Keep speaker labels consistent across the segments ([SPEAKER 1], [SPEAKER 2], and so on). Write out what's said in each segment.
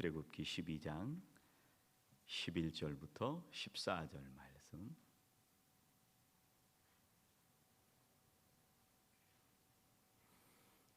[SPEAKER 1] 출애굽기 12장 11절부터 14절 말씀.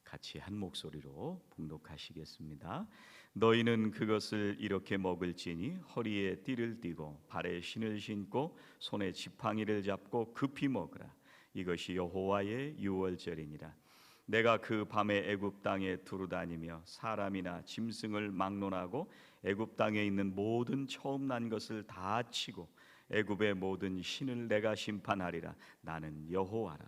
[SPEAKER 1] 같이 한 목소리로 봉독하시겠습니다. 너희는 그것을 이렇게 먹을지니 허리에 띠를 띠고 발에 신을 신고 손에 지팡이를 잡고 급히 먹으라. 이것이 여호와의 유월절이니라. 내가 그 밤에 애굽 땅에 두루다니며 사람이나 짐승을 막론하고 애굽 땅에 있는 모든 처음 난 것을 다 치고 애굽의 모든 신을 내가 심판하리라. 나는 여호와라.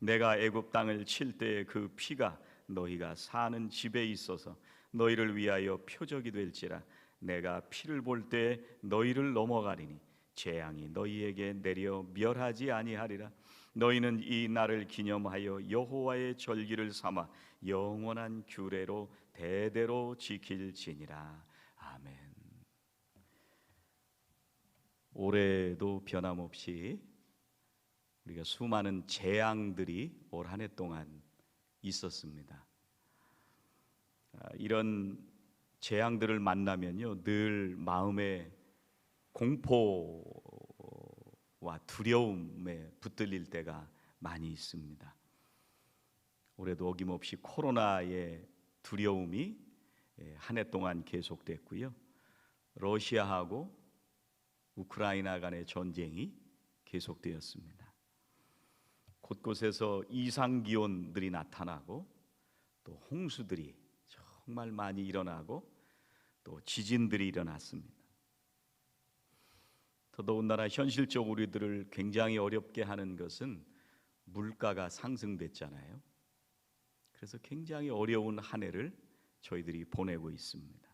[SPEAKER 1] 내가 애굽 땅을 칠 때에 그 피가 너희가 사는 집에 있어서 너희를 위하여 표적이 될지라 내가 피를 볼때 너희를 넘어가리니 재앙이 너희에게 내려 멸하지 아니하리라. 너희는 이 날을 기념하여 여호와의 절기를 삼아 영원한 규례로 대대로 지킬지니라. 아멘. 올해도 변함없이 우리가 수많은 재앙들이 올 한 해 동안 있었습니다. 아, 이런 재앙들을 만나면요 늘 마음에 공포와 두려움에 붙들릴 때가 많이 있습니다. 올해도 어김없이 코로나의 두려움이 예, 한해 동안 계속됐고요. 러시아하고 우크라이나 간의 전쟁이 계속되었습니다. 곳곳에서 이상 기온들이 나타나고 또 홍수들이 정말 많이 일어나고 또 지진들이 일어났습니다. 더더군다나 현실적으로 우리들을 굉장히 어렵게 하는 것은 물가가 상승됐잖아요. 그래서 굉장히 어려운 한 해를 저희들이 보내고 있습니다.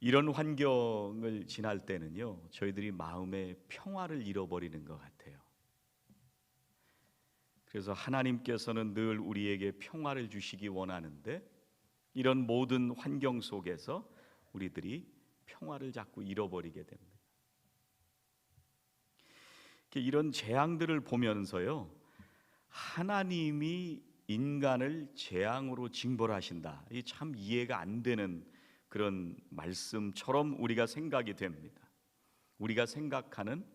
[SPEAKER 1] 이런 환경을 지날 때는요, 저희들이 마음의 평화를 잃어버리는 것 같아요. 그래서 하나님께서는 늘 우리에게 평화를 주시기 원하는데 이런 모든 환경 속에서 우리들이 평화를 자꾸 잃어버리게 됩니다. 이런 재앙들을 보면서요, 하나님이 인간을 재앙으로 징벌하신다. 이 참 이해가 안 되는 그런 말씀처럼 우리가 생각이 됩니다. 우리가 생각하는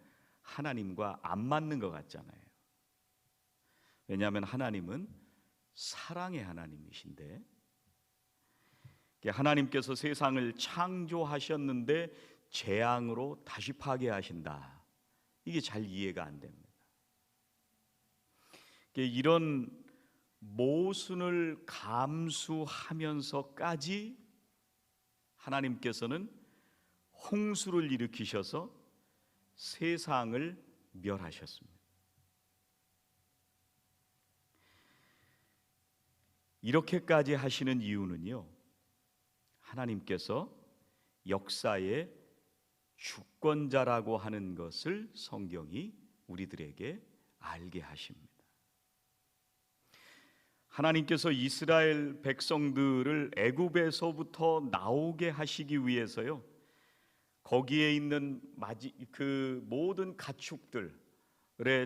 [SPEAKER 1] 하나님과 안 맞는 것 같잖아요. 왜냐하면 하나님은 사랑의 하나님이신데 하나님께서 세상을 창조하셨는데 재앙으로 다시 파괴하신다. 이게 잘 이해가 안 됩니다. 이런 모순을 감수하면서까지 하나님께서는 홍수를 일으키셔서 세상을 멸하셨습니다. 이렇게까지 하시는 이유는요. 하나님께서 역사의 주권자라고 하는 것을 성경이 우리들에게 알게 하십니다. 하나님께서 이스라엘 백성들을 애굽에서부터 나오게 하시기 위해서요. 거기에 있는 그 모든 가축들의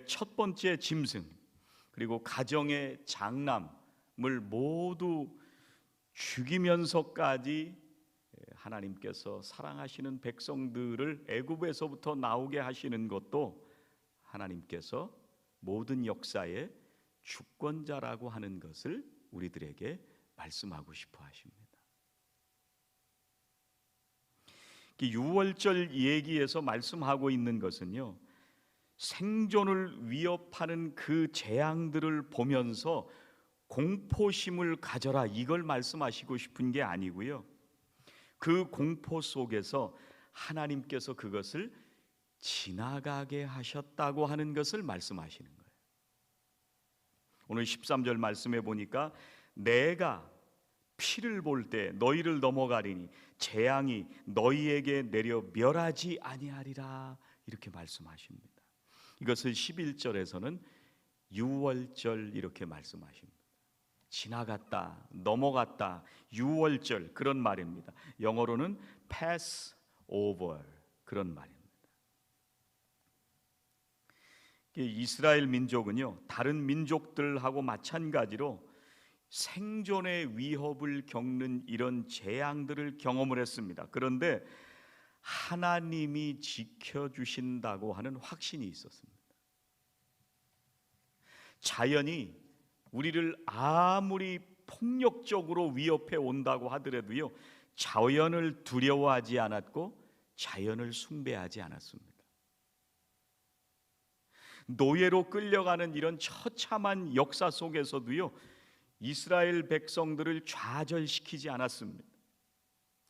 [SPEAKER 1] 첫 번째 짐승 그리고 가정의 장남 을 모두 죽이면서까지 하나님께서 사랑하시는 백성들을 애굽에서부터 나오게 하시는 것도 하나님께서 모든 역사의 주권자라고 하는 것을 우리들에게 말씀하고 싶어 하십니다. 유월절 얘기에서 말씀하고 있는 것은요. 생존을 위협하는 그 재앙들을 보면서 공포심을 가져라 이걸 말씀하시고 싶은 게 아니고요. 그 공포 속에서 하나님께서 그것을 지나가게 하셨다고 하는 것을 말씀하시는 거예요. 오늘 13절 말씀해 보니까 내가 피를 볼 때 너희를 넘어가리니 재앙이 너희에게 내려 멸하지 아니하리라 이렇게 말씀하십니다. 이것을 11절에서는 유월절 이렇게 말씀하십니다. 지나갔다, 넘어갔다, 유월절 그런 말입니다. 영어로는 pass over 그런 말입니다. 이스라엘 민족은요 다른 민족들하고 마찬가지로 생존의 위협을 겪는 이런 재앙들을 경험을 했습니다. 그런데 하나님이 지켜주신다고 하는 확신이 있었습니다. 자연이 우리를 아무리 폭력적으로 위협해 온다고 하더라도요, 자연을 두려워하지 않았고 자연을 숭배하지 않았습니다. 노예로 끌려가는 이런 처참한 역사 속에서도요, 이스라엘 백성들을 좌절시키지 않았습니다.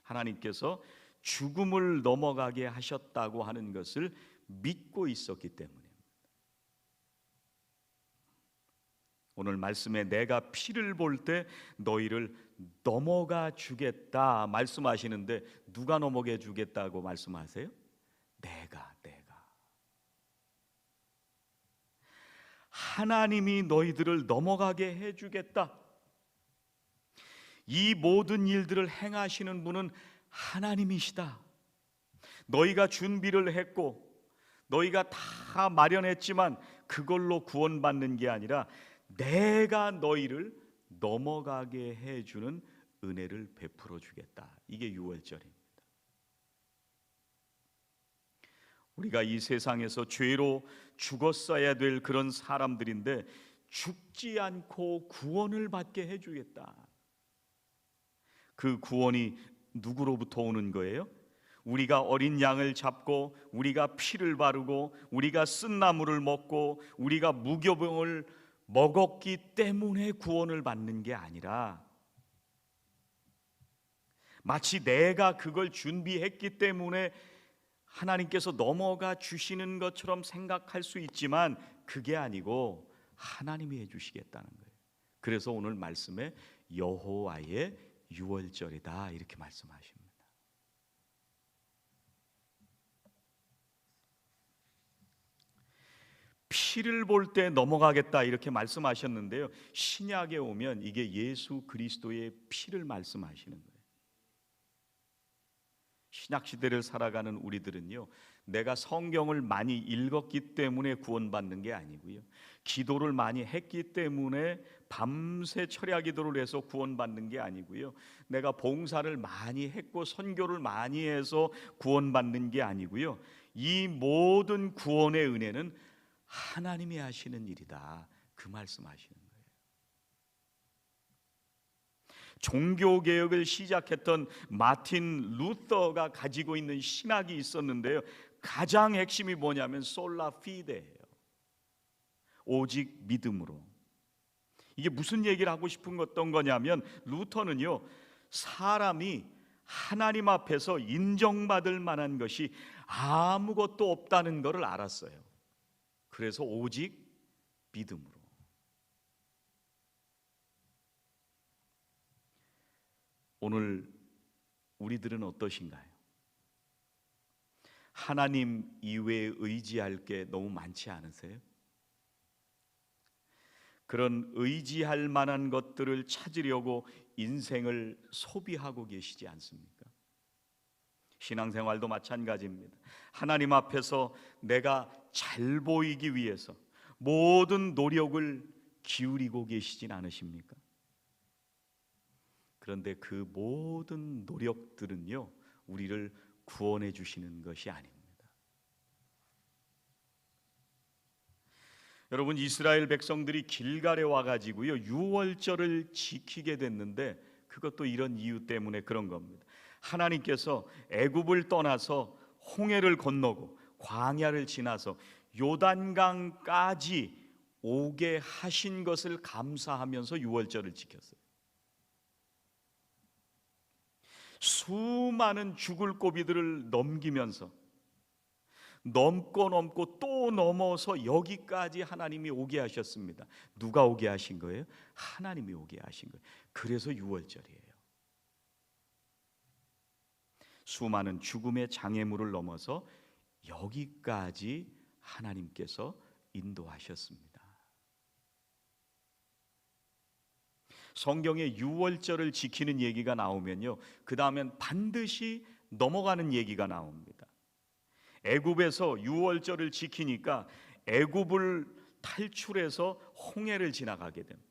[SPEAKER 1] 하나님께서 죽음을 넘어가게 하셨다고 하는 것을 믿고 있었기 때문에 오늘 말씀에 내가 피를 볼 때 너희를 넘어가 주겠다 말씀하시는데 누가 넘어게 주겠다고 말씀하세요? 내가 내가 하나님이 너희들을 넘어가게 해 주겠다. 이 모든 일들을 행하시는 분은 하나님이시다. 너희가 준비를 했고 너희가 다 마련했지만 그걸로 구원받는 게 아니라 내가 너희를 넘어가게 해 주는 은혜를 베풀어 주겠다. 이게 유월절입니다. 우리가 이 세상에서 죄로 죽었어야 될 그런 사람들인데 죽지 않고 구원을 받게 해 주겠다. 그 구원이 누구로부터 오는 거예요? 우리가 어린 양을 잡고 우리가 피를 바르고 우리가 쓴 나무를 먹고 우리가 무교병을 먹었기 때문에 구원을 받는 게 아니라 마치 내가 그걸 준비했기 때문에 하나님께서 넘어가 주시는 것처럼 생각할 수 있지만 그게 아니고 하나님이 해 주시겠다는 거예요. 그래서 오늘 말씀에 여호와의 유월절이다 이렇게 말씀하십니다. 피를 볼 때 넘어가겠다 이렇게 말씀하셨는데요. 신약에 오면 이게 예수 그리스도의 피를 말씀하시는 거예요. 신약 시대를 살아가는 우리들은요. 내가 성경을 많이 읽었기 때문에 구원받는 게 아니고요. 기도를 많이 했기 때문에 밤새 철야 기도를 해서 구원받는 게 아니고요. 내가 봉사를 많이 했고 선교를 많이 해서 구원받는 게 아니고요. 이 모든 구원의 은혜는 하나님이 하시는 일이다. 그 말씀하시는 거예요. 종교 개혁을 시작했던 마틴 루터가 가지고 있는 신학이 있었는데요. 가장 핵심이 뭐냐면 솔라 피데예요. 오직 믿음으로. 이게 무슨 얘기를 하고 싶은 어떤 거냐면 루터는요. 사람이 하나님 앞에서 인정받을 만한 것이 아무것도 없다는 것을 알았어요. 그래서 오직 믿음으로. 오늘 우리들은 어떠신가요? 하나님 이외에 의지할 게 너무 많지 않으세요? 그런 의지할 만한 것들을 찾으려고 인생을 소비하고 계시지 않습니까? 신앙생활도 마찬가지입니다. 하나님 앞에서 내가 잘 보이기 위해서 모든 노력을 기울이고 계시진 않으십니까? 그런데 그 모든 노력들은요, 우리를 구원해 주시는 것이 아닙니다. 여러분 이스라엘 백성들이 길갈에 와 가지고요 유월절을 지키게 됐는데 그것도 이런 이유 때문에 그런 겁니다. 하나님께서 애굽을 떠나서 홍해를 건너고 광야를 지나서 요단강까지 오게 하신 것을 감사하면서 유월절을 지켰어요. 수많은 죽을 고비들을 넘기면서 넘고 넘고 또 넘어서 여기까지 하나님이 오게 하셨습니다. 누가 오게 하신 거예요? 하나님이 오게 하신 거예요. 그래서 유월절이에요. 수많은 죽음의 장애물을 넘어서 여기까지 하나님께서 인도하셨습니다. 성경에 유월절을 지키는 얘기가 나오면요. 그 다음엔 반드시 넘어가는 얘기가 나옵니다. 애굽에서 유월절을 지키니까 애굽을 탈출해서 홍해를 지나가게 됩니다.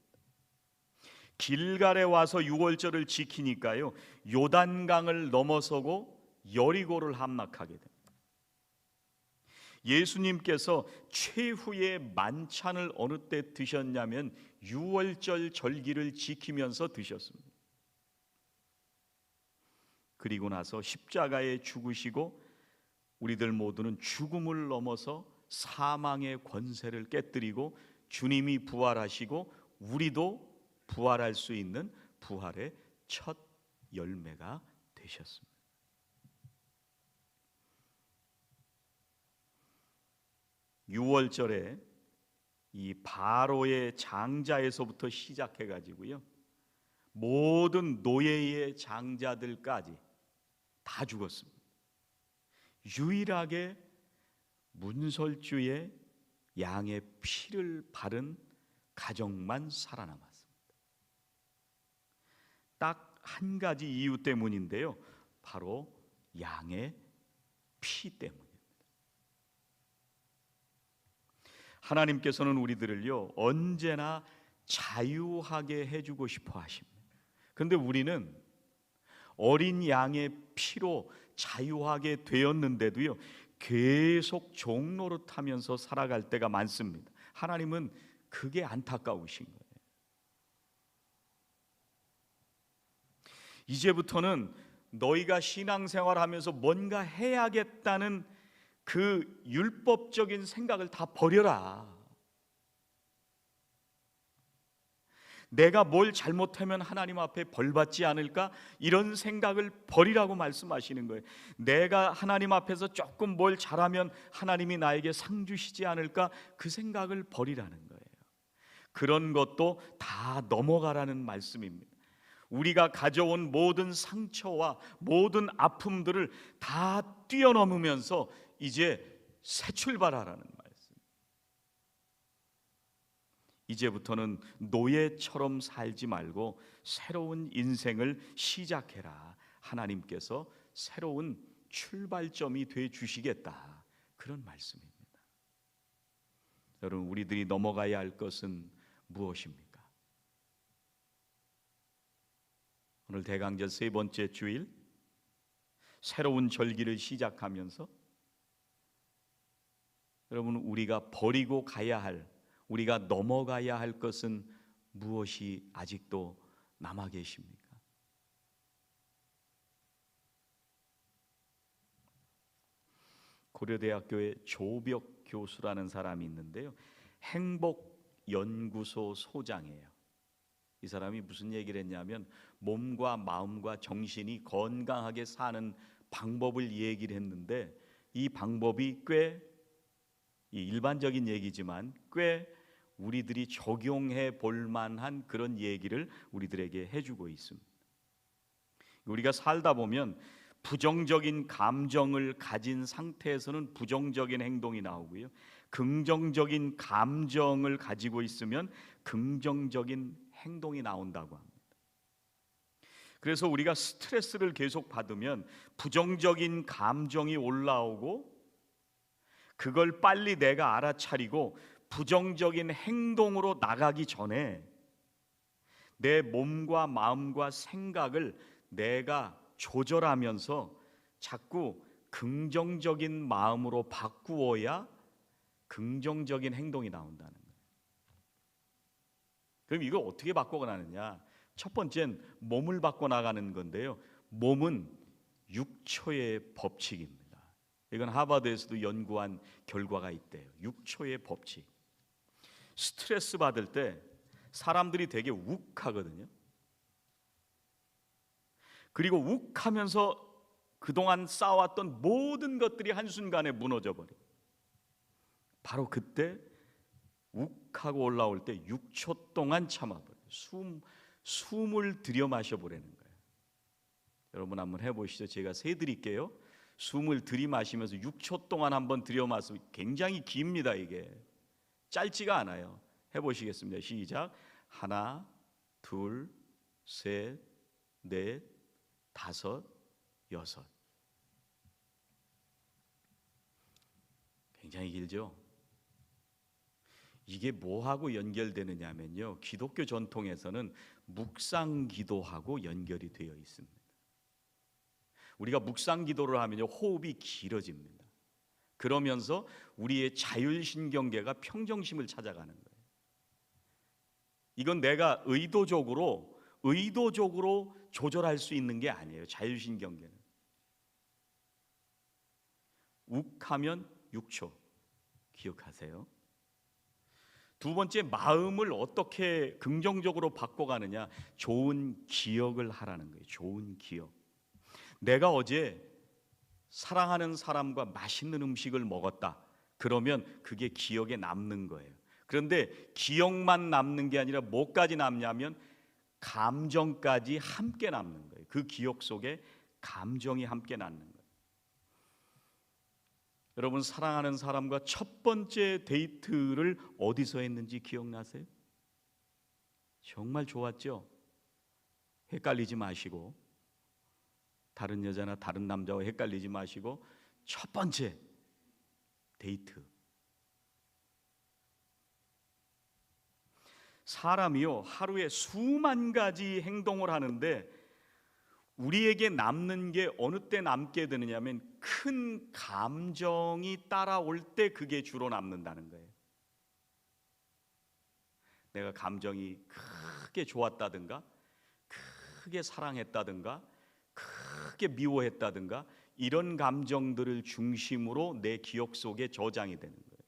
[SPEAKER 1] 길갈에 와서 유월절을 지키니까요. 요단강을 넘어서고 여리고를 함락하게 됩니다. 예수님께서 최후의 만찬을 어느 때 드셨냐면 유월절 절기를 지키면서 드셨습니다. 그리고 나서 십자가에 죽으시고 우리들 모두는 죽음을 넘어서 사망의 권세를 깨뜨리고 주님이 부활하시고 우리도 부활할 수 있는 부활의 첫 열매가 되셨습니다. 유월절에 이 바로의 장자에서부터 시작해 가지고요. 모든 노예의 장자들까지 다 죽었습니다. 유일하게 문설주의 양의 피를 바른 가정만 살아남았습니다. 딱 한 가지 이유 때문인데요. 바로 양의 피 때문입니다. 하나님께서는 우리들을요 언제나 자유하게 해주고 싶어 하십니다. 근데 우리는 어린 양의 피로 자유하게 되었는데도요 계속 종로릇하면서 살아갈 때가 많습니다. 하나님은 그게 안타까우신 거예요. 이제부터는 너희가 신앙생활하면서 뭔가 해야겠다는 그 율법적인 생각을 다 버려라. 내가 뭘 잘못하면 하나님 앞에 벌 받지 않을까? 이런 생각을 버리라고 말씀하시는 거예요. 내가 하나님 앞에서 조금 뭘 잘하면 하나님이 나에게 상 주시지 않을까? 그 생각을 버리라는 거예요. 그런 것도 다 넘어가라는 말씀입니다. 우리가 가져온 모든 상처와 모든 아픔들을 다 뛰어넘으면서 이제 새 출발하라는 말씀. 이제부터는 노예처럼 살지 말고 새로운 인생을 시작해라. 하나님께서 새로운 출발점이 돼 주시겠다. 그런 말씀입니다. 여러분, 우리들이 넘어가야 할 것은 무엇입니까? 오늘 대강절 세 번째 주일 새로운 절기를 시작하면서 여러분 우리가 버리고 가야 할 우리가 넘어가야 할 것은 무엇이 아직도 남아 계십니까? 고려대학교의 조벽 교수라는 사람이 있는데요. 행복 연구소 소장이에요. 이 사람이 무슨 얘기를 했냐면 몸과 마음과 정신이 건강하게 사는 방법을 얘기를 했는데 이 방법이 꽤 일반적인 얘기지만 꽤 우리들이 적용해 볼 만한 그런 얘기를 우리들에게 해주고 있습니다. 우리가 살다 보면 부정적인 감정을 가진 상태에서는 부정적인 행동이 나오고요. 긍정적인 감정을 가지고 있으면 긍정적인 행동이 나온다고 합니다. 그래서 우리가 스트레스를 계속 받으면 부정적인 감정이 올라오고 그걸 빨리 내가 알아차리고 부정적인 행동으로 나가기 전에 내 몸과 마음과 생각을 내가 조절하면서 자꾸 긍정적인 마음으로 바꾸어야 긍정적인 행동이 나온다는 거예요. 그럼 이걸 어떻게 바꿔 나느냐? 첫 번째는 몸을 바꿔 나가는 건데요. 몸은 6초의 법칙입니다. 이건 하버드에서도 연구한 결과가 있대요. 6초의 법칙. 스트레스 받을 때 사람들이 되게 욱하거든요. 그리고 욱하면서 그동안 쌓아왔던 모든 것들이 한순간에 무너져 버려. 바로 그때 욱하고 올라올 때 6초 동안 참아버려. 숨 숨을 들여 마셔 보라는 거예요. 여러분 한번 해 보시죠. 제가 세 드릴게요. 숨을 들이마시면서 6초 동안 한번 들여마시면 굉장히 깁니다 이게 짧지가 않아요. 해보시겠습니다. 시작. 하나, 둘, 셋, 넷, 다섯, 여섯. 굉장히 길죠. 이게 뭐하고 연결되느냐면요. 기독교 전통에서는 묵상 기도하고 연결이 되어 있습니다. 우리가 묵상 기도를 하면요. 호흡이 길어집니다. 그러면서 우리의 자율신경계가 평정심을 찾아가는 거예요. 이건 내가 의도적으로 의도적으로 조절할 수 있는 게 아니에요. 자율신경계는. 욱하면 6초. 기억하세요. 두 번째 마음을 어떻게 긍정적으로 바꿔가느냐 좋은 기억을 하라는 거예요. 좋은 기억. 내가 어제 사랑하는 사람과 맛있는 음식을 먹었다. 그러면 그게 기억에 남는 거예요. 그런데 기억만 남는 게 아니라 뭐까지 남냐면 감정까지 함께 남는 거예요. 그 기억 속에 감정이 함께 남는 거예요. 여러분 사랑하는 사람과 첫 번째 데이트를 어디서 했는지 기억나세요? 정말 좋았죠? 헷갈리지 마시고 다른 여자나 다른 남자와 헷갈리지 마시고 첫 번째 데이트 사람이요 하루에 수만 가지 행동을 하는데 우리에게 남는 게 어느 때 남게 되느냐면 큰 감정이 따라올 때 그게 주로 남는다는 거예요. 내가 감정이 크게 좋았다든가 크게 사랑했다든가 크게 미워했다든가 이런 감정들을 중심으로 내 기억 속에 저장이 되는 거예요.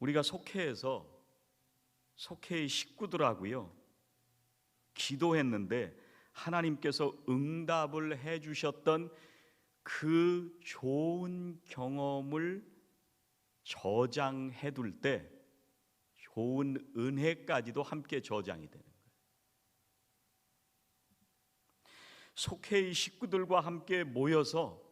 [SPEAKER 1] 우리가 속해에서 속해의 식구들하고요 기도했는데 하나님께서 응답을 해 주셨던 그 좋은 경험을 저장해 둘 때 좋은 은혜까지도 함께 저장이 되는 거예요. 속해의 식구들과 함께 모여서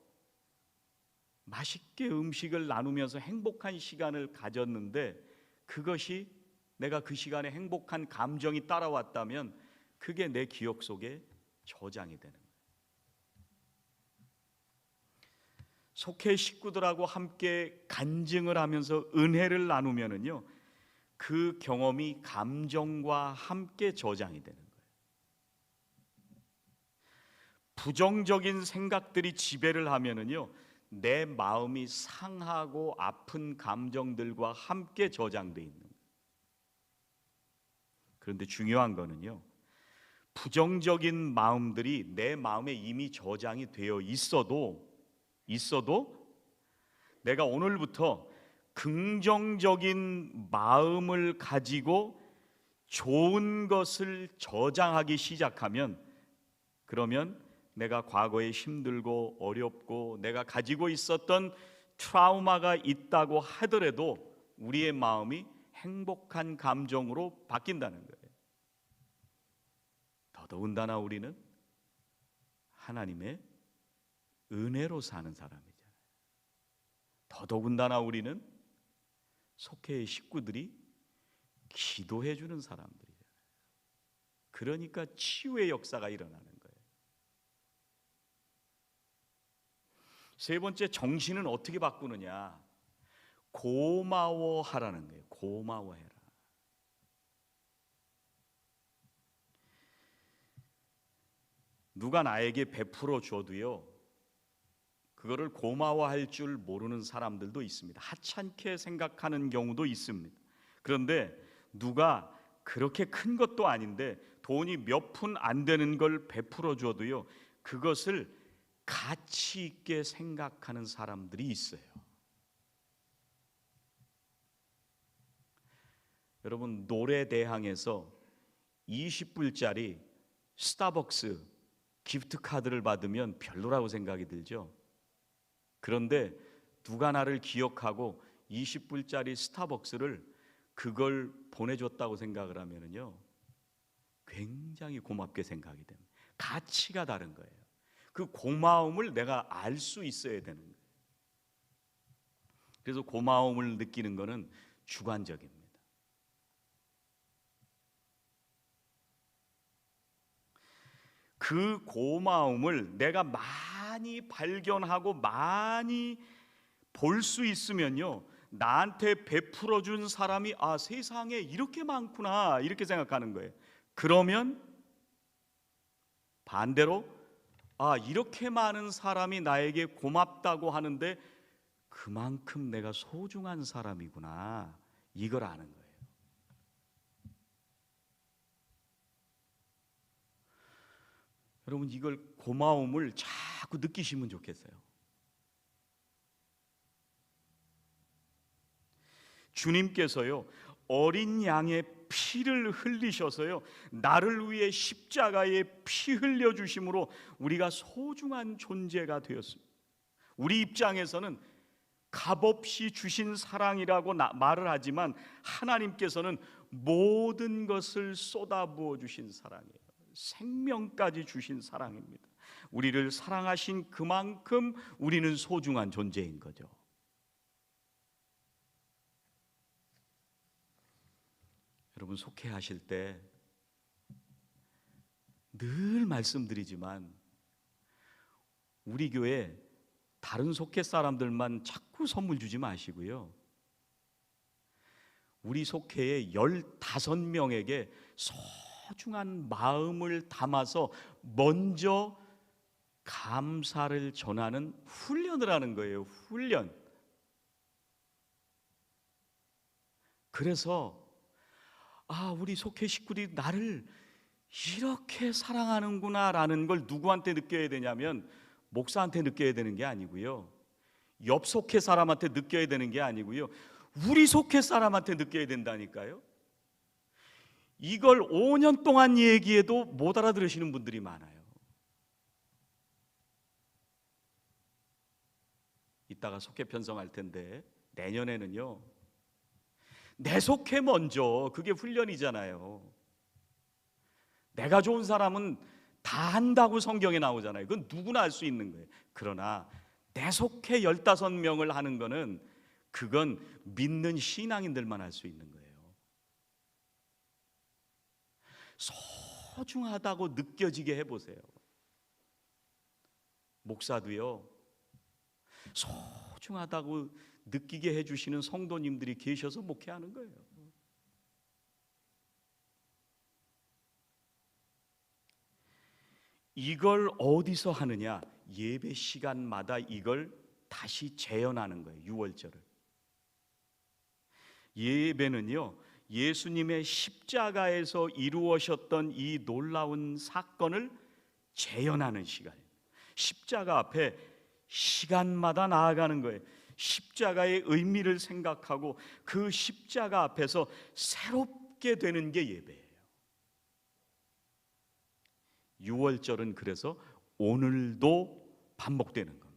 [SPEAKER 1] 맛있게 음식을 나누면서 행복한 시간을 가졌는데 그것이 내가 그 시간에 행복한 감정이 따라왔다면 그게 내 기억 속에 저장이 되는 거예요. 속해 식구들하고 함께 간증을 하면서 은혜를 나누면은요. 그 경험이 감정과 함께 저장이 되는 거예요. 부정적인 생각들이 지배를 하면은요. 내 마음이 상하고 아픈 감정들과 함께 저장돼 있는. 그런데 중요한 거는요. 부정적인 마음들이 내 마음에 이미 저장이 되어 있어도 있어도 내가 오늘부터 긍정적인 마음을 가지고 좋은 것을 저장하기 시작하면 그러면 내가 과거에 힘들고 어렵고 내가 가지고 있었던 트라우마가 있다고 하더라도 우리의 마음이 행복한 감정으로 바뀐다는 거예요. 더더군다나 우리는 하나님의 은혜로 사는 사람이잖아요. 더더군다나 우리는 속해의 식구들이 기도해 주는 사람들이잖아요. 그러니까 치유의 역사가 일어나는 거예요. 세 번째 정신은 어떻게 바꾸느냐? 고마워하라는 거예요. 고마워해라. 누가 나에게 베풀어 줘도요. 그거를 고마워할 줄 모르는 사람들도 있습니다. 하찮게 생각하는 경우도 있습니다. 그런데 누가 그렇게 큰 것도 아닌데 돈이 몇 푼 안 되는 걸 베풀어 줘도요. 그것을 가치 있게 생각하는 사람들이 있어요. 여러분 노래 대항에서 20불짜리 스타벅스 기프트 카드를 받으면 별로라고 생각이 들죠. 그런데 누가 나를 기억하고 20불짜리 스타벅스를 그걸 보내줬다고 생각을 하면은요 굉장히 고맙게 생각이 됩니다. 가치가 다른 거예요. 그 고마움을 내가 알 수 있어야 되는 거예요. 그래서 고마움을 느끼는 것은 주관적입니다. 그 고마움을 내가 많이 발견하고 많이 볼 수 있으면요. 나한테 베풀어 준 사람이 아, 세상에 이렇게 많구나. 이렇게 생각하는 거예요. 그러면 반대로 아, 이렇게 많은 사람이 나에게 고맙다고 하는데 그만큼 내가 소중한 사람이구나. 이걸 아는 거예요. 여러분 이걸 고마움을 자꾸 느끼시면 좋겠어요. 주님께서요 어린 양의 피를 흘리셔서요 나를 위해 십자가에 피 흘려 주심으로 우리가 소중한 존재가 되었습니다. 우리 입장에서는 값없이 주신 사랑이라고 나, 말을 하지만 하나님께서는 모든 것을 쏟아부어 주신 사랑이에요. 생명까지 주신 사랑입니다. 우리를 사랑하신 그만큼 우리는 소중한 존재인 거죠. 여러분 속회하실 때 늘 말씀드리지만 우리 교회 다른 속회 사람들만 자꾸 선물 주지 마시고요. 우리 속회의 15명에게 소 중한 마음을 담아서 먼저 감사를 전하는 훈련을 하는 거예요. 훈련. 그래서 아, 우리 속회 식구들이 나를 이렇게 사랑하는구나라는 걸 누구한테 느껴야 되냐면 목사한테 느껴야 되는 게 아니고요. 옆 속회 사람한테 느껴야 되는 게 아니고요. 우리 속회 사람한테 느껴야 된다니까요. 이걸 5년 동안 얘기해도 못 알아들으시는 분들이 많아요. 이따가 속회 편성할 텐데 내년에는요. 내 속해 먼저 그게 훈련이잖아요. 내가 좋은 사람은 다 한다고 성경에 나오잖아요. 그건 누구나 할수 있는 거예요. 그러나 내 속해 열다섯 명을 하는 거는 그건 믿는 신앙인들만 할 수 있는 거예요. 소중하다고 느껴지게 해보세요. 목사도요, 소중하다고 느끼게 해주시는 성도님들이 계셔서 목회하는 거예요. 이걸 어디서 하느냐? 예배 시간마다 이걸 다시 재현하는 거예요. 유월절을. 예배는요. 예수님의 십자가에서 이루어졌던 이 놀라운 사건을 재현하는 시간이에요. 십자가 앞에 시간마다 나아가는 거예요. 십자가의 의미를 생각하고 그 십자가 앞에서 새롭게 되는 게 예배예요. 6월절은 그래서 오늘도 반복되는 겁니다.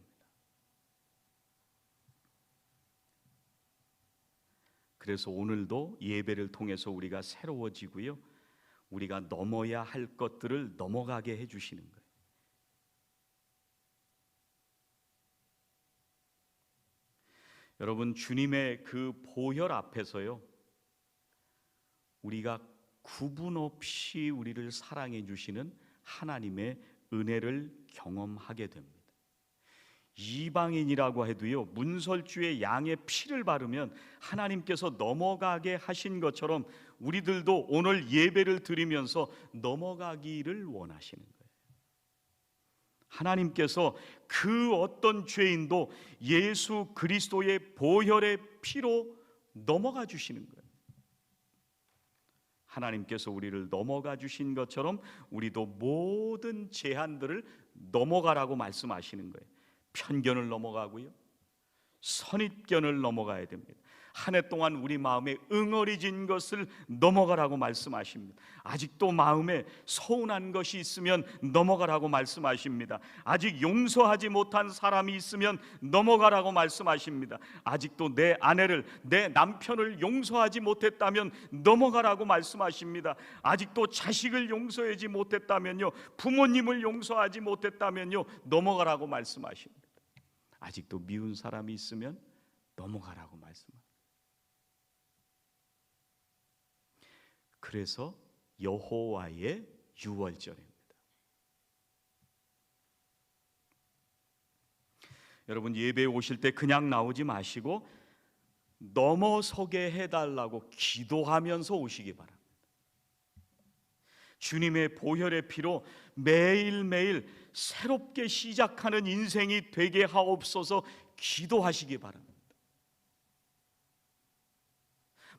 [SPEAKER 1] 그래서 오늘도 예배를 통해서 우리가 새로워지고요. 우리가 넘어야 할 것들을 넘어가게 해 주시는 거예요. 여러분 주님의 그 보혈 앞에서요. 우리가 구분 없이 우리를 사랑해 주시는 하나님의 은혜를 경험하게 됩니다. 이방인이라고 해도요, 문설주의 양의 피를 바르면 하나님께서 넘어가게 하신 것처럼 우리들도 오늘 예배를 드리면서 넘어가기를 원하시는 거예요. 하나님께서 그 어떤 죄인도 예수 그리스도의 보혈의 피로 넘어가 주시는 거예요. 하나님께서 우리를 넘어가 주신 것처럼 우리도 모든 제한들을 넘어가라고 말씀하시는 거예요. 편견을 넘어가고요. 선입견을 넘어가야 됩니다. 한 해 동안 우리 마음에 응어리진 것을 넘어가라고 말씀하십니다. 아직도 마음에 서운한 것이 있으면 넘어가라고 말씀하십니다. 아직 용서하지 못한 사람이 있으면 넘어가라고 말씀하십니다. 아직도 내 아내를 내 남편을 용서하지 못했다면 넘어가라고 말씀하십니다. 아직도 자식을 용서하지 못했다면요. 부모님을 용서하지 못했다면요. 넘어가라고 말씀하십니다. 아직도 미운 사람이 있으면 넘어가라고 말씀합니다. 그래서 여호와의 유월절입니다. 여러분 예배 오실 때 그냥 나오지 마시고 넘어서게 해달라고 기도하면서 오시기 바랍니다. 주님의 보혈의 피로 매일매일 새롭게 시작하는 인생이 되게 하옵소서 기도하시기 바랍니다.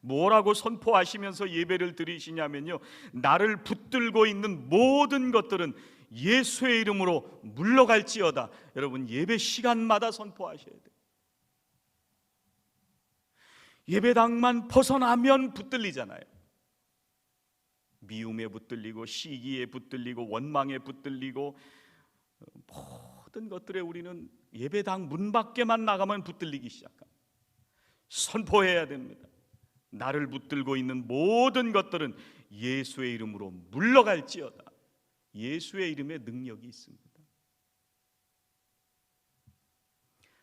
[SPEAKER 1] 뭐라고 선포하시면서 예배를 드리시냐면요. 나를 붙들고 있는 모든 것들은 예수의 이름으로 물러갈지어다. 여러분 예배 시간마다 선포하셔야 돼요. 예배당만 벗어나면 붙들리잖아요. 미움에 붙들리고 시기에 붙들리고 원망에 붙들리고 모든 것들에 우리는 예배당 문 밖에만 나가면 붙들리기 시작합니다. 선포해야 됩니다. 나를 붙들고 있는 모든 것들은 예수의 이름으로 물러갈지어다. 예수의 이름에 능력이 있습니다.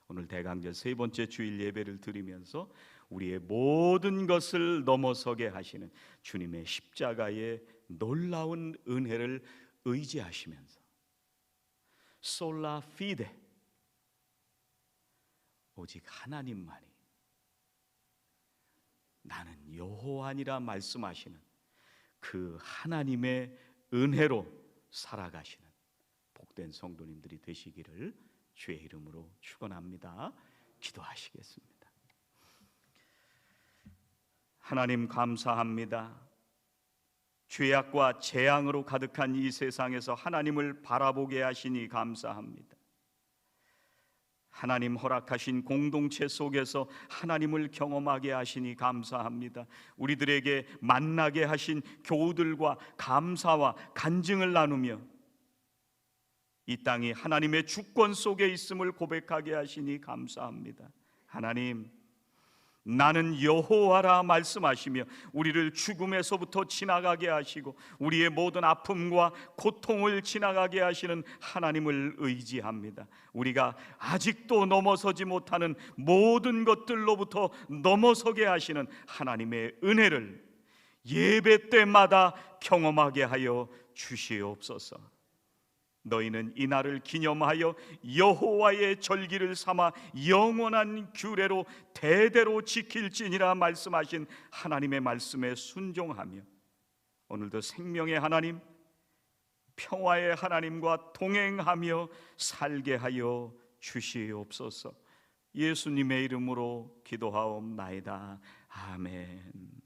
[SPEAKER 1] 오늘 대강절 세 번째 주일 예배를 드리면서 우리의 모든 것을 넘어서게 하시는 주님의 십자가의 놀라운 은혜를 의지하시면서 솔라 피데 오직 하나님만이 나는 여호와니라 말씀하시는 그 하나님의 은혜로 살아가시는 복된 성도님들이 되시기를 주의 이름으로 축원합니다. 기도하시겠습니다. 하나님 감사합니다. 죄악과 재앙으로 가득한 이 세상에서 하나님을 바라보게 하시니 감사합니다. 하나님 허락하신 공동체 속에서 하나님을 경험하게 하시니 감사합니다. 우리들에게 만나게 하신 교우들과 감사와 간증을 나누며 이 땅이 하나님의 주권 속에 있음을 고백하게 하시니 감사합니다. 하나님 나는 여호와라 말씀하시며 우리를 죽음에서부터 지나가게 하시고 우리의 모든 아픔과 고통을 지나가게 하시는 하나님을 의지합니다. 우리가 아직도 넘어서지 못하는 모든 것들로부터 넘어서게 하시는 하나님의 은혜를 예배 때마다 경험하게 하여 주시옵소서. 너희는 이 날을 기념하여 여호와의 절기를 삼아 영원한 규례로 대대로 지킬지니라 말씀하신 하나님의 말씀에 순종하며 오늘도 생명의 하나님 평화의 하나님과 동행하며 살게 하여 주시옵소서. 예수님의 이름으로 기도하옵나이다. 아멘.